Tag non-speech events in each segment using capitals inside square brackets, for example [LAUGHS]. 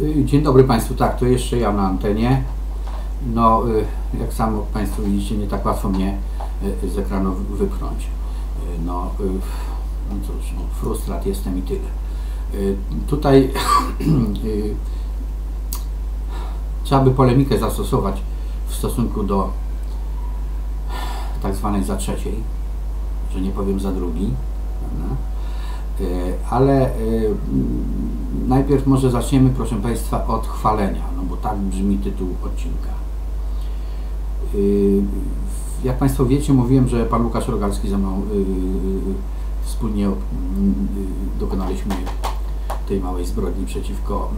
Y, Dzień dobry Państwu, tak, to jeszcze ja na antenie. No, y, jak samo Państwo widzicie, nie tak łatwo mnie y, z ekranu wypchnąć. No, no cóż, no, frustrat jestem i tyle. Tutaj [COUGHS] trzeba by polemikę zastosować w stosunku do tak zwanej za trzeciej, że nie powiem za drugi, prawda? Y, ale mm, najpierw może zaczniemy, proszę Państwa, od chwalenia, no bo tak brzmi tytuł odcinka. Y, Jak Państwo wiecie, mówiłem, że Pan Łukasz Rogalski ze mną wspólnie dokonaliśmy tej małej zbrodni przeciwko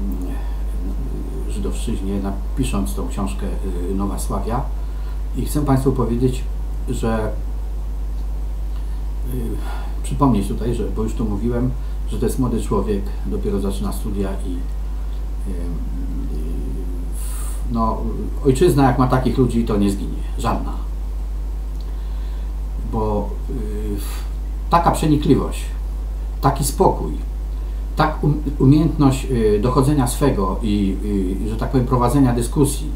żydowszczyźnie, napisząc tą książkę Nowa Sławia. I chcę Państwu powiedzieć, że przypomnieć tutaj, że, bo już to mówiłem, że to jest młody człowiek, dopiero zaczyna studia i y, y, no, ojczyzna jak ma takich ludzi, to nie zginie. Żadna. Bo y, taka przenikliwość, taki spokój, tak um, umiejętność y, dochodzenia swego i, y, że tak powiem, prowadzenia dyskusji,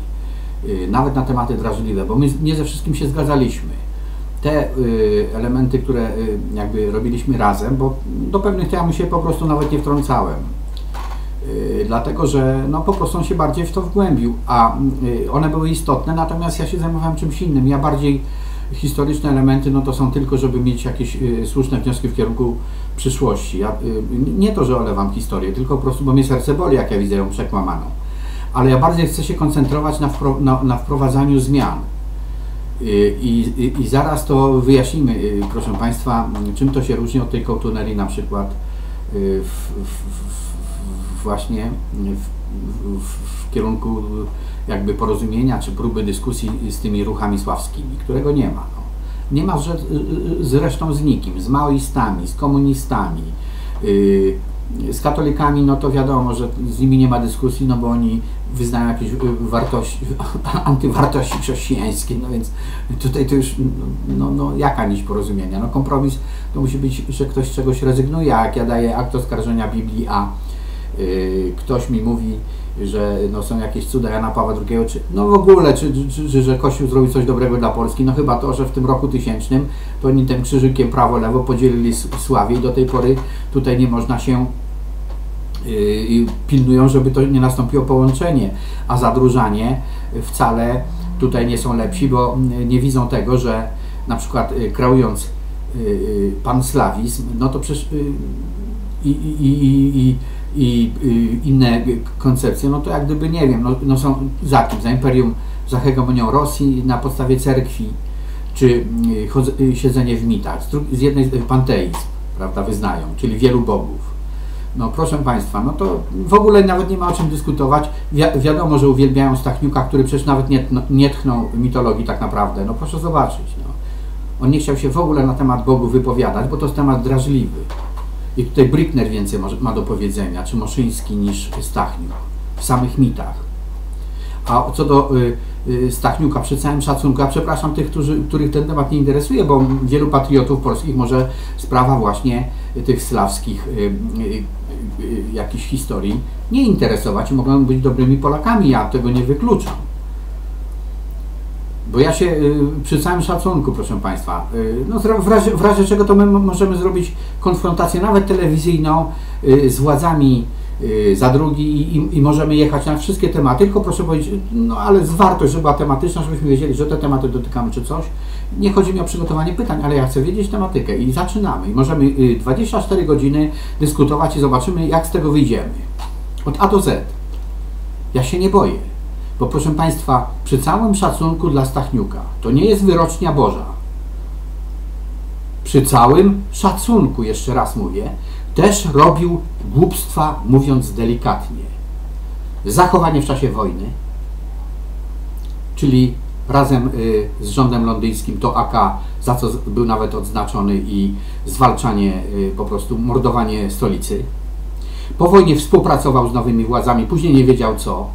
y, nawet na tematy drażliwe, bo my nie ze wszystkim się zgadzaliśmy. Te y, elementy, które y, jakby robiliśmy razem, bo do pewnych tematów się po prostu nawet nie wtrącałem. Y, dlatego, że no, po prostu on się bardziej w to wgłębił, a one były istotne, natomiast ja się zajmowałem czymś innym. Ja bardziej historyczne elementy, no to są tylko, żeby mieć jakieś słuszne wnioski w kierunku przyszłości. Ja, nie to, że olewam historię, tylko po prostu, bo mnie serce boli, jak ja widzę ją przekłamaną. Ale ja bardziej chcę się koncentrować na, wpro, na, na wprowadzaniu zmian. Y, I, i, I zaraz to wyjaśnimy, y, proszę Państwa, czym to się różni od tej kołtunerii na przykład y, w, w, w, właśnie w, kierunku jakby porozumienia czy próby dyskusji z tymi ruchami sławskimi, którego nie ma. No. Nie ma zresztą z nikim, z maoistami, z komunistami, y, z katolikami, no to wiadomo, że z nimi nie ma dyskusji, no bo oni wyznają jakieś y, wartości, [LAUGHS] antywartości chrześcijańskie, no więc tutaj to już, no, no jaka nić porozumienia? No kompromis to musi być, że ktoś z czegoś rezygnuje, a jak ja daję akt oskarżenia Biblii, a y, ktoś mi mówi, że no, są jakieś cuda Jana Pawła II, czy no w ogóle, czy, czy, czy, że Kościół zrobił coś dobrego dla Polski, no chyba to, że w tym roku tysięcznym to oni tym krzyżykiem prawo-lewo podzielili Sławię i do tej pory tutaj nie można się yy, pilnują, żeby to nie nastąpiło połączenie, a zadłużanie wcale tutaj nie są lepsi, bo nie widzą tego, że na przykład yy, kreując panslawizm, no to przecież i, i, i, i i y, inne koncepcje, no to jak gdyby, nie wiem, no, no są za kim? Za imperium, za hegemonią Rosji na podstawie cerkwi, czy y, y, siedzenie w mitach. Z, z jednej panteizm, prawda, wyznają, czyli wielu bogów. No proszę Państwa, no to w ogóle nawet nie ma o czym dyskutować. Wi wiadomo, że uwielbiają Stachniuka, który przecież nawet nie, nie tchnął mitologii tak naprawdę. No proszę zobaczyć. No. On nie chciał się w ogóle na temat Bogu wypowiadać, bo to jest temat drażliwy. I tutaj Brickner więcej ma do powiedzenia, czy Moszyński niż Stachniuk w samych mitach. A co do y, y, Stachniuka, przy całym szacunku, ja przepraszam tych, którzy, których ten temat nie interesuje, bo wielu patriotów polskich może sprawa właśnie tych slawskich y, jakichś historii nie interesować mogą być dobrymi Polakami, ja tego nie wykluczam. Bo ja się przy całym szacunku, proszę Państwa, no w razie, w razie czego to my możemy zrobić konfrontację nawet telewizyjną z władzami za drugi i, i, możemy jechać na wszystkie tematy, tylko proszę powiedzieć, no ale zwartość, żeby była tematyczna, żebyśmy wiedzieli, że te tematy dotykamy czy coś. Nie chodzi mi o przygotowanie pytań, ale ja chcę wiedzieć tematykę i zaczynamy. I możemy 24 godziny dyskutować i zobaczymy, jak z tego wyjdziemy. Od A do Z. Ja się nie boję. Bo proszę Państwa, przy całym szacunku dla Stachniuka, to nie jest wyrocznia Boża. Przy całym szacunku, jeszcze raz mówię, też robił głupstwa, mówiąc delikatnie. Zachowanie w czasie wojny, czyli razem y, z rządem londyńskim to AK, za co był nawet odznaczony i zwalczanie, y, po prostu mordowanie stolicy. Po wojnie współpracował z nowymi władzami, później nie wiedział co,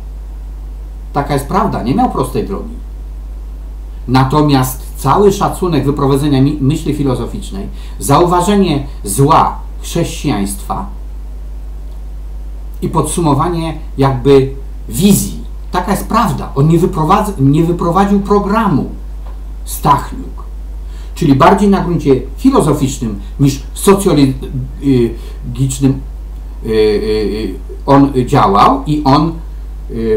Taka jest prawda, nie miał prostej drogi. Natomiast cały szacunek wyprowadzenia myśli filozoficznej, zauważenie zła chrześcijaństwa i podsumowanie jakby wizji. Taka jest prawda. On nie, nie wyprowadził programu Stachniuk, czyli bardziej na gruncie filozoficznym niż socjologicznym y, y, y, on działał i on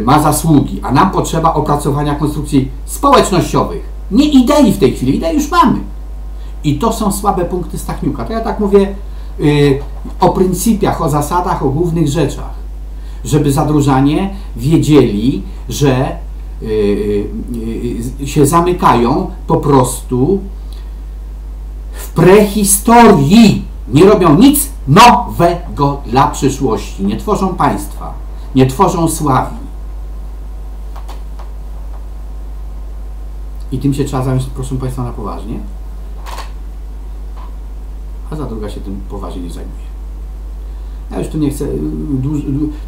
ma zasługi, a nam potrzeba opracowania konstrukcji społecznościowych. Nie idei w tej chwili, idei już mamy. I to są słabe punkty Stachniuka. To ja tak mówię o pryncypiach, o zasadach, o głównych rzeczach żeby zadróżanie wiedzieli, że y, y, się zamykają po prostu w prehistorii. Nie robią nic nowego dla przyszłości. Nie tworzą państwa, nie tworzą sławi. I tym się trzeba zająć, proszę Państwa, na poważnie. A za druga się tym poważnie nie zajmuje. Ja już tu nie chcę.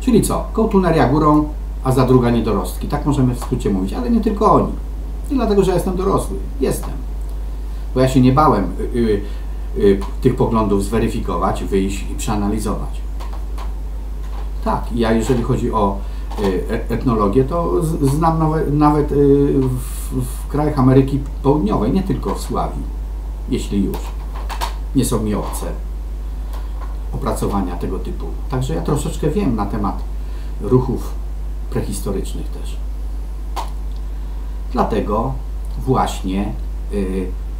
Czyli co? Kołtuneria górą, a za druga niedorostki. Tak możemy w skrócie mówić, ale nie tylko oni. Nie dlatego, że ja jestem dorosły. Jestem. Bo ja się nie bałem y, y, y, tych poglądów zweryfikować, wyjść i przeanalizować. Tak, ja jeżeli chodzi o e, etnologię, to znam nawet, nawet w, w krajach Ameryki Południowej, nie tylko w Sławii, jeśli już. Nie są mi obce opracowania tego typu. Także ja troszeczkę wiem na temat ruchów prehistorycznych też. Dlatego właśnie yy,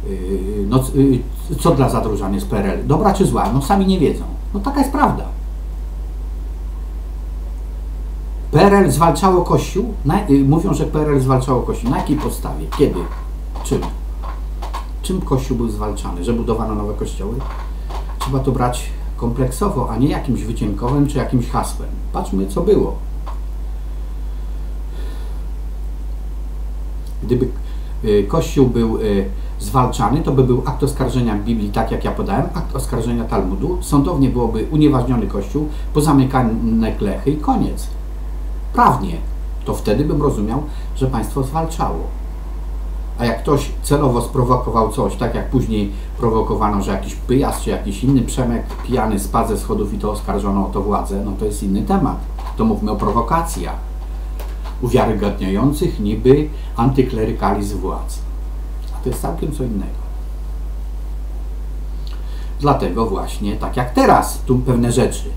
yy, no, yy, co dla zadróżan jest PRL? Dobra czy zła? No sami nie wiedzą. No taka jest prawda. PRL zwalczało Kościół? Na, y, mówią, że PRL zwalczało Kościół. Na jakiej podstawie? Kiedy? Czym? Czym Kościół był zwalczany? Że budowano nowe kościoły? Trzeba to brać kompleksowo, a nie jakimś wycienkowym czy jakimś hasłem. Patrzmy, co było. Gdyby y, Kościół był y, zwalczany, to by był akt oskarżenia Biblii, tak jak ja podałem, akt oskarżenia Talmudu. Sądownie byłoby unieważniony Kościół, pozamykane klechy i koniec. Prawnie. To wtedy bym rozumiał, że państwo zwalczało. A jak ktoś celowo sprowokował coś, tak jak później prowokowano, że jakiś pyjas czy jakiś inny Przemek pijany spadł ze schodów i to oskarżono o to władzę, no to jest inny temat. To mówmy o prowokacjach uwiarygadniających niby antyklerykalizm władz. A to jest całkiem co innego. Dlatego właśnie, tak jak teraz, tu pewne rzeczy.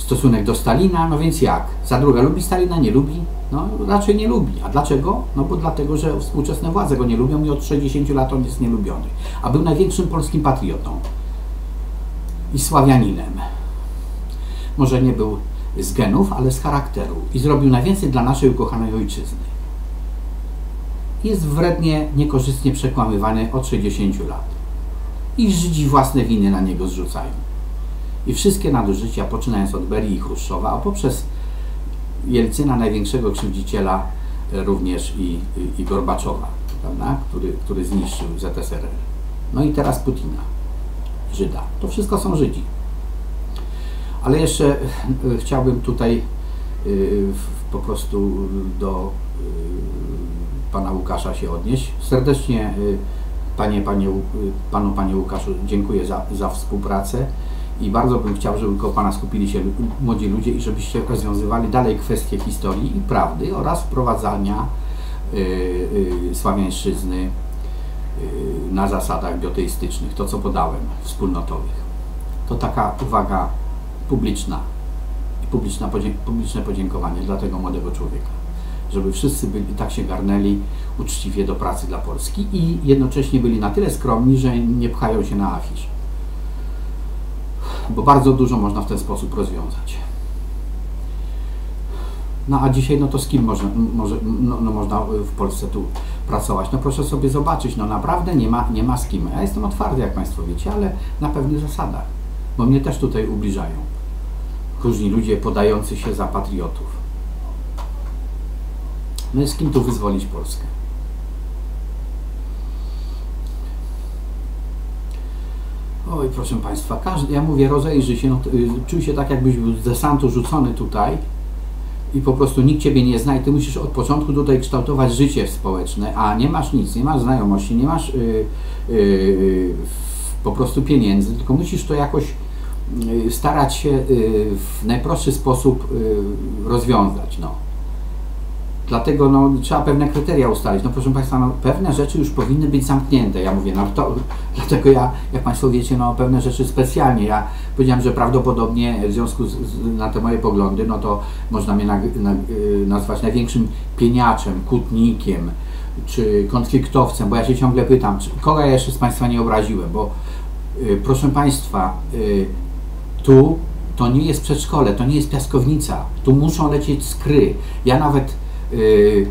Stosunek do Stalina, no więc jak? Za druga lubi Stalina, nie lubi? No raczej nie lubi. A dlaczego? No bo dlatego, że współczesne władze go nie lubią i od 60 lat on jest nielubiony. A był największym polskim patriotą i sławianinem. Może nie był z genów, ale z charakteru i zrobił najwięcej dla naszej ukochanej ojczyzny. Jest wrednie, niekorzystnie przekłamywany od 60 lat. I Żydzi własne winy na niego zrzucają. I wszystkie nadużycia, poczynając od Berii i Chruszczowa, a poprzez Jelcyna, największego krzywdziciela e, również i, i, i Gorbaczowa, prawda? Który, który zniszczył ZSRR. No i teraz Putina, Żyda. To wszystko są Żydzi. Ale jeszcze e, chciałbym tutaj e, po prostu do pana Łukasza się odnieść. Serdecznie panie, panie, panu panie Łukaszu dziękuję za, za współpracę i bardzo bym chciał, żeby koło Pana skupili się młodzi ludzie i żebyście rozwiązywali dalej kwestie historii i prawdy oraz wprowadzania y, y, sławiańszczyzny y, na zasadach bioteistycznych, to co podałem, wspólnotowych. To taka uwaga publiczna i publiczna, publiczne podziękowanie dla tego młodego człowieka, żeby wszyscy byli, tak się garnęli uczciwie do pracy dla Polski i jednocześnie byli na tyle skromni, że nie pchają się na afisz bo bardzo dużo można w ten sposób rozwiązać. No a dzisiaj, no to z kim może, może, no, no można w Polsce tu pracować? No proszę sobie zobaczyć, no naprawdę nie ma, nie ma z kim. Ja jestem otwarty, jak Państwo wiecie, ale na pewnych zasadach, bo mnie też tutaj ubliżają. Różni ludzie podający się za patriotów. No i z kim tu wyzwolić Polskę? Oj, proszę Państwa, każdy, ja mówię, rozejrzyj się, no, y, czuj się tak, jakbyś był z desantu rzucony tutaj i po prostu nikt Ciebie nie zna i Ty musisz od początku tutaj kształtować życie społeczne, a nie masz nic, nie masz znajomości, nie masz yy, yy, po prostu pieniędzy, tylko musisz to jakoś y, starać się y, w najprostszy sposób y, rozwiązać. No. Dlatego no, trzeba pewne kryteria ustalić. No proszę Państwa, no, pewne rzeczy już powinny być zamknięte. Ja mówię, no to, [LAUGHS] dlatego ja, jak Państwo wiecie, no pewne rzeczy specjalnie. Ja powiedziałem, że prawdopodobnie w związku z, z, na te moje poglądy, no to można mnie na, na, nazwać największym pieniaczem, kutnikiem, czy konfliktowcem, bo ja się ciągle pytam, czy, kogo ja jeszcze z Państwa nie obraziłem, bo y, proszę Państwa, y, tu to nie jest przedszkole, to nie jest piaskownica, tu muszą lecieć skry. Ja nawet y,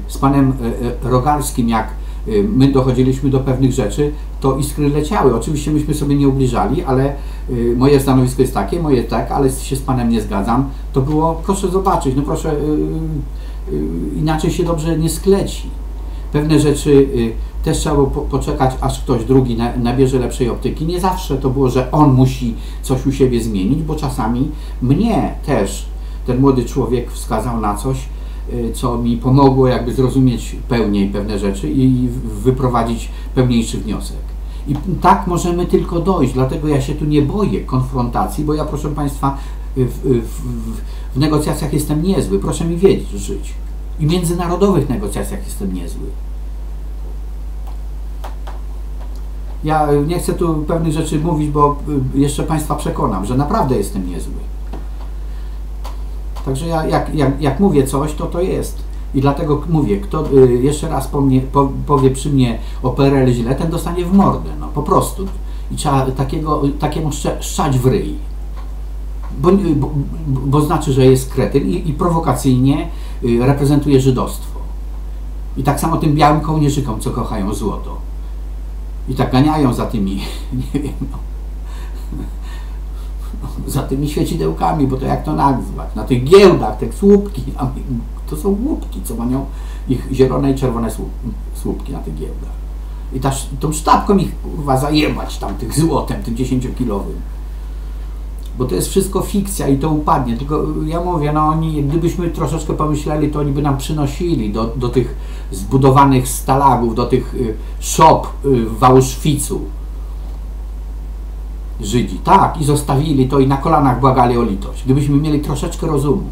z Panem y, y, Rogalskim, jak y, my dochodziliśmy do pewnych rzeczy, to iskry leciały. Oczywiście myśmy sobie nie ubliżali, ale y, moje stanowisko jest takie, moje tak, ale się z Panem nie zgadzam. To było, proszę zobaczyć, no proszę, y, y, inaczej się dobrze nie skleci pewne rzeczy y, też trzeba było po, poczekać, aż ktoś drugi na, nabierze lepszej optyki. Nie zawsze to było, że on musi coś u siebie zmienić, bo czasami mnie też ten młody człowiek wskazał na coś, y, co mi pomogło jakby zrozumieć pełniej pewne rzeczy i wyprowadzić pełniejszy wniosek. I tak możemy tylko dojść, dlatego ja się tu nie boję konfrontacji, bo ja proszę Państwa w, w, w, negocjacjach jestem niezły, proszę mi wiedzieć żyć. I międzynarodowych negocjacjach jestem niezły. Ja nie chcę tu pewnych rzeczy mówić, bo y, jeszcze Państwa przekonam, że naprawdę jestem niezły. Także ja, jak, jak, jak mówię coś, to to jest. I dlatego mówię, kto y, jeszcze raz po mnie, po, powie przy mnie o PRL źle, ten dostanie w mordę, no po prostu. I trzeba takiego, takiemu szczać w ryj. Bo, bo, bo znaczy, że jest kretyn i, i prowokacyjnie y, reprezentuje żydostwo. I tak samo tym białym kołnierzykom, co kochają złoto. I tak ganiają za tymi, [LAUGHS] nie wiem, no, za tymi świecidełkami, bo to jak to nazwać, na tych giełdach, te słupki, to są łupki, co mają ich zielone i czerwone słup, słupki na tych giełdach. I ta, tą sztabką ich kurwa zajebać tam tych złotem, tym 10-kilowym. Bo to jest wszystko fikcja i to upadnie. Tylko ja mówię, no oni, gdybyśmy troszeczkę pomyśleli, to oni by nam przynosili do, do tych zbudowanych stalagów, do tych y, szop y, w Auschwitzu. Żydzi. Tak, i zostawili to i na kolanach błagali o litość. Gdybyśmy mieli troszeczkę rozumu.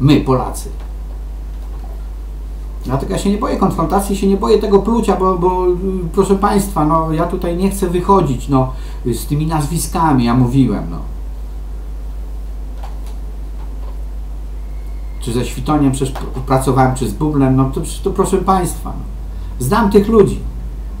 My, Polacy. Dlatego ja się nie boję konfrontacji, się nie boję tego plucia, bo, bo proszę Państwa, no ja tutaj nie chcę wychodzić no, z tymi nazwiskami, ja mówiłem, no. Czy ze Świtoniem przecież pr- pracowałem, czy z Bublem, no to, to proszę Państwa, no. znam tych ludzi,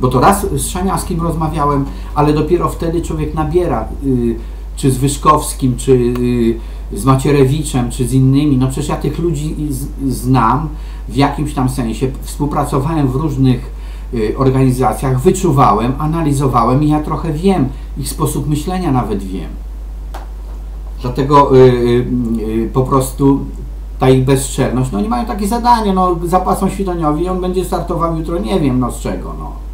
bo to raz z Szaniawskim rozmawiałem, ale dopiero wtedy człowiek nabiera, y, czy z Wyszkowskim, czy y, z Macierewiczem, czy z innymi. No przecież ja tych ludzi z, znam w jakimś tam sensie. Współpracowałem w różnych y, organizacjach, wyczuwałem, analizowałem i ja trochę wiem, ich sposób myślenia nawet wiem. Dlatego y, y, y, po prostu ta ich bezczelność, no oni mają takie zadanie, no zapłacą Świtoniowi i on będzie startował jutro, nie wiem no z czego, no.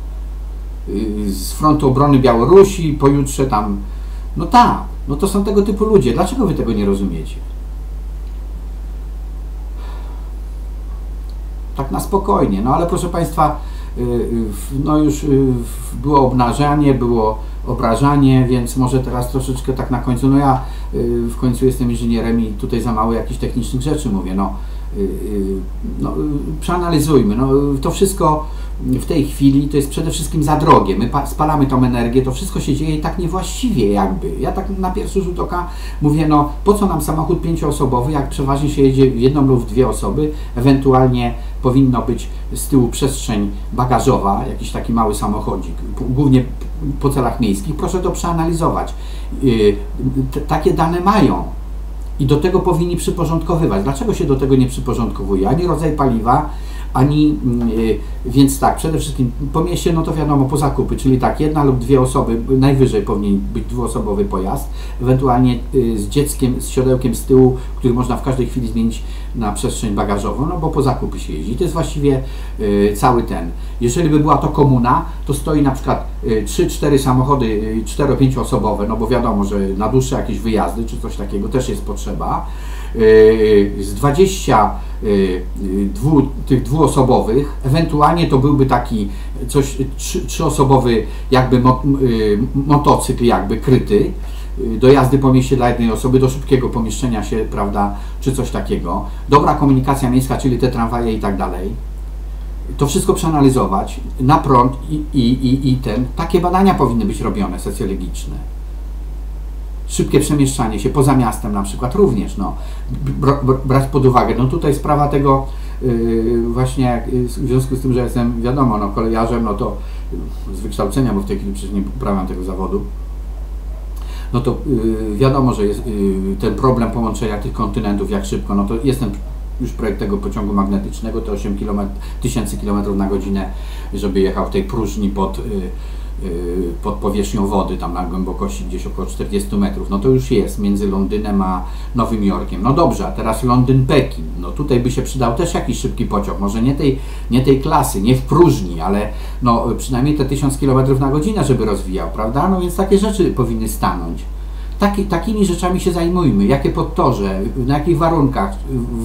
Y, Z frontu obrony Białorusi, pojutrze tam, no tak, no to są tego typu ludzie. Dlaczego wy tego nie rozumiecie? Tak na spokojnie, no ale proszę Państwa, y, y, no już było obnażanie, było obrażanie, więc może teraz troszeczkę tak na końcu, no ja w końcu jestem inżynierem i tutaj za mało jakichś technicznych rzeczy mówię, no, no przeanalizujmy, no to wszystko w tej chwili to jest przede wszystkim za drogie, my pa- spalamy tą energię, to wszystko się dzieje tak niewłaściwie jakby, ja tak na pierwszy rzut oka mówię, no po co nam samochód pięcioosobowy, jak przeważnie się jedzie jedną lub dwie osoby, ewentualnie powinno być z tyłu przestrzeń bagażowa, jakiś taki mały samochodzik, głównie po celach miejskich, proszę to przeanalizować. T- takie dane mają i do tego powinni przyporządkowywać. Dlaczego się do tego nie przyporządkowuje? Ani rodzaj paliwa, ani mm, yy, więc tak, przede wszystkim po mieście, no to wiadomo, po zakupy, czyli tak, jedna lub dwie osoby, najwyżej powinien być dwuosobowy pojazd, ewentualnie yy, z dzieckiem, z siodełkiem z tyłu, który można w każdej chwili zmienić na przestrzeń bagażową, no bo po zakupy się jeździ. To jest właściwie yy, cały ten. Jeżeli by była to komuna, to stoi na przykład yy, 3-4 samochody yy, 4-5 osobowe, no bo wiadomo, że na dłuższe jakieś wyjazdy czy coś takiego też jest potrzeba. Z 20 yy, dwu, tych dwuosobowych, ewentualnie to byłby taki coś trzy, trzyosobowy jakby mo, yy, motocykl jakby kryty, y, dojazdy po mieście dla jednej osoby, do szybkiego pomieszczenia się, prawda, czy coś takiego. Dobra komunikacja miejska, czyli te tramwaje i tak dalej. To wszystko przeanalizować na prąd i, i, i, i ten. Takie badania powinny być robione, socjologiczne. Szybkie przemieszczanie się poza miastem na przykład również, no, brać pod uwagę. No tutaj sprawa tego, yy, właśnie w związku z tym, że jestem, wiadomo, no, kolejarzem, no to z wykształcenia, bo w tej chwili przecież nie uprawiam tego zawodu, no to yy, wiadomo, że jest yy, ten problem połączenia tych kontynentów, jak szybko, no to jestem już projekt tego pociągu magnetycznego, to 8 km, tysięcy km na godzinę, żeby jechał w tej próżni pod, yy, pod powierzchnią wody, tam na głębokości gdzieś około 40 metrów, no to już jest między Londynem a Nowym Jorkiem. No dobrze, a teraz Londyn-Pekin, no tutaj by się przydał też jakiś szybki pociąg, może nie tej, nie tej klasy, nie w próżni, ale no przynajmniej te 1000 km na godzinę, żeby rozwijał, prawda? No więc takie rzeczy powinny stanąć. Taki, takimi rzeczami się zajmujmy. Jakie podtorze, na jakich warunkach.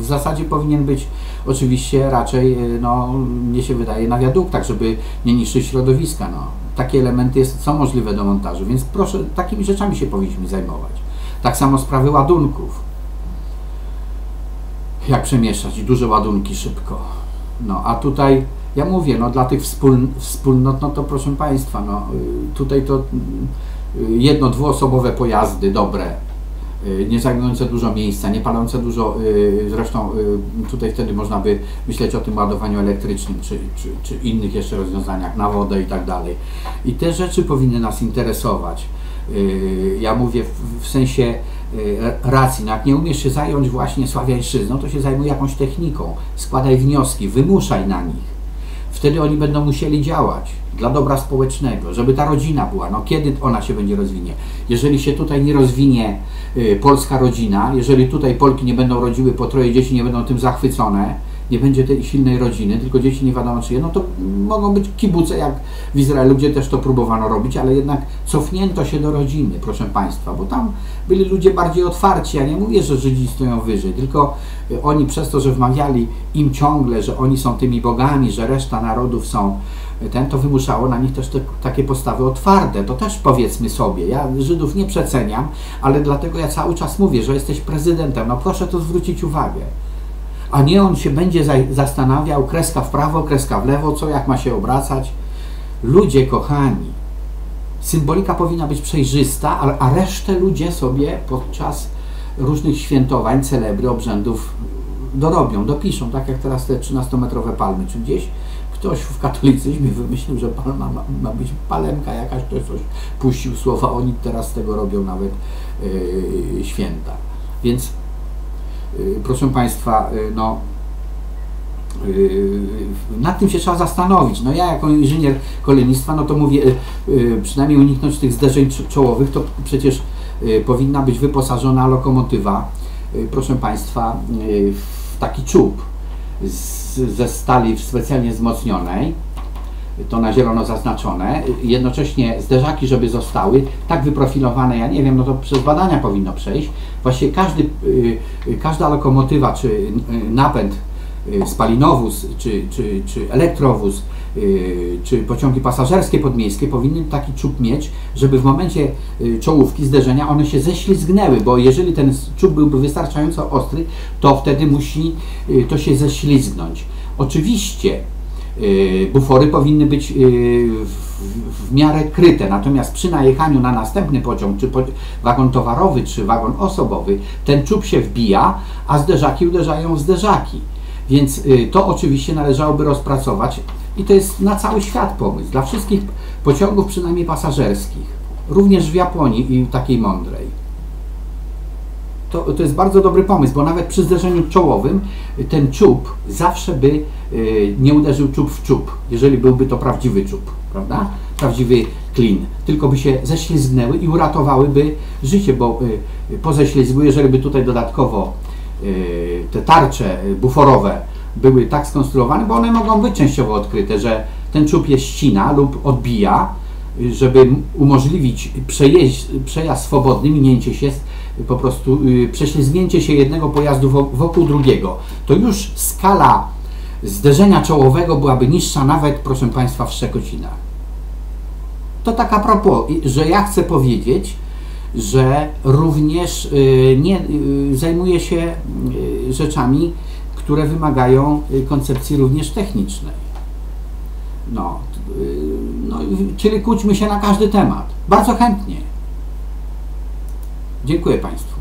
W zasadzie powinien być oczywiście raczej, e, no, mnie się wydaje, na wiaduktach, żeby nie niszczyć środowiska. No. Takie elementy jest, są możliwe do montażu, więc proszę, takimi rzeczami się powinniśmy zajmować. Tak samo sprawy ładunków. Jak przemieszczać duże ładunki szybko. No, a tutaj ja mówię, no dla tych wspólnot, no to proszę Państwa, no y, tutaj to Y, jedno, dwuosobowe pojazdy dobre, y, nie zajmujące dużo miejsca, nie palące dużo, y, zresztą tutaj wtedy można by myśleć o tym ładowaniu elektrycznym, czy, czy, czy innych jeszcze rozwiązaniach na wodę i tak dalej. I te rzeczy powinny nas interesować. Ja mówię w, w sensie racji, no jak nie umiesz się zająć właśnie sławiańszczyzną, to się zajmuj jakąś techniką, składaj wnioski, wymuszaj na nich Wtedy oni będą musieli działać dla dobra społecznego, żeby ta rodzina była. No kiedy ona się będzie rozwinie? Jeżeli się tutaj nie rozwinie y, polska rodzina, jeżeli tutaj Polki nie będą rodziły po troje dzieci, nie będą tym zachwycone, nie będzie tej silnej rodziny, tylko dzieci nie wiadomo czyje, no to mogą być kibuce jak w Izraelu, gdzie też to próbowano robić, ale jednak cofnięto się do rodziny, proszę Państwa, bo tam byli ludzie bardziej otwarci. Ja nie mówię, że Żydzi stoją wyżej, tylko oni przez to, że wmawiali im ciągle, że oni są tymi bogami, że reszta narodów są ten, to wymuszało na nich też te, takie postawy otwarte. To też powiedzmy sobie. Ja Żydów nie przeceniam, ale dlatego ja cały czas mówię, że jesteś prezydentem. No proszę to zwrócić uwagę a nie on się będzie zastanawiał, kreska w prawo, kreska w lewo, co jak ma się obracać. Ludzie kochani, symbolika powinna być przejrzysta, a, a resztę ludzie sobie podczas różnych świętowań, celebry, obrzędów dorobią, dopiszą, tak jak teraz te 13-metrowe palmy, czy gdzieś ktoś w katolicyzmie wymyślił, że palma ma, ma być palemka jakaś, ktoś coś puścił słowa, oni teraz z tego robią nawet yy, święta. Więc proszę Państwa, y, no, y, nad tym się trzeba zastanowić. No ja jako inżynier kolejnictwa, no to mówię, przynajmniej uniknąć tych zderzeń czołowych, to przecież powinna być wyposażona lokomotywa, proszę Państwa, w taki czub ze stali specjalnie wzmocnionej, to na zielono zaznaczone, jednocześnie zderzaki, żeby zostały tak wyprofilowane, ja nie wiem, no to przez badania powinno przejść. Właściwie każdy, y, każda lokomotywa, czy y, napęd y, spalinowóz, czy, czy, czy elektrowóz, czy pociągi pasażerskie podmiejskie powinny taki czub mieć, żeby w momencie czołówki, zderzenia one się ześlizgnęły, bo jeżeli ten czub byłby wystarczająco ostry, to wtedy musi to się ześlizgnąć. Oczywiście Y, bufory powinny być y, w, miarę kryte, natomiast przy najechaniu na następny pociąg, czy wagon towarowy, czy wagon osobowy, ten czub się wbija, a zderzaki uderzają w zderzaki. Więc y, to oczywiście należałoby rozpracować i to jest na cały świat pomysł, dla wszystkich pociągów przynajmniej pasażerskich, również w Japonii i takiej mądrej to, to jest bardzo dobry pomysł, bo nawet przy zderzeniu czołowym ten czub zawsze by y, nie uderzył czub w czub, jeżeli byłby to prawdziwy czub, prawda? Prawdziwy klin, tylko by się ześlizgnęły i uratowałyby życie, bo y, po ześlizgu, jeżeli by tutaj dodatkowo y, te tarcze buforowe były tak skonstruowane, bo one mogą być częściowo odkryte, że ten czub je ścina lub odbija, żeby umożliwić przejeźdź, przejazd swobodny, minięcie się po prostu y, prześlizgnięcie się jednego pojazdu wokół drugiego, to już skala zderzenia czołowego byłaby niższa nawet, proszę Państwa, w Szczekocinach. To tak a propos, że ja chcę powiedzieć, że również y, nie y, zajmuje się rzeczami, które wymagają koncepcji również technicznej. No, no, czyli kłóćmy się na każdy temat. Bardzo chętnie. Dziękuję Państwu.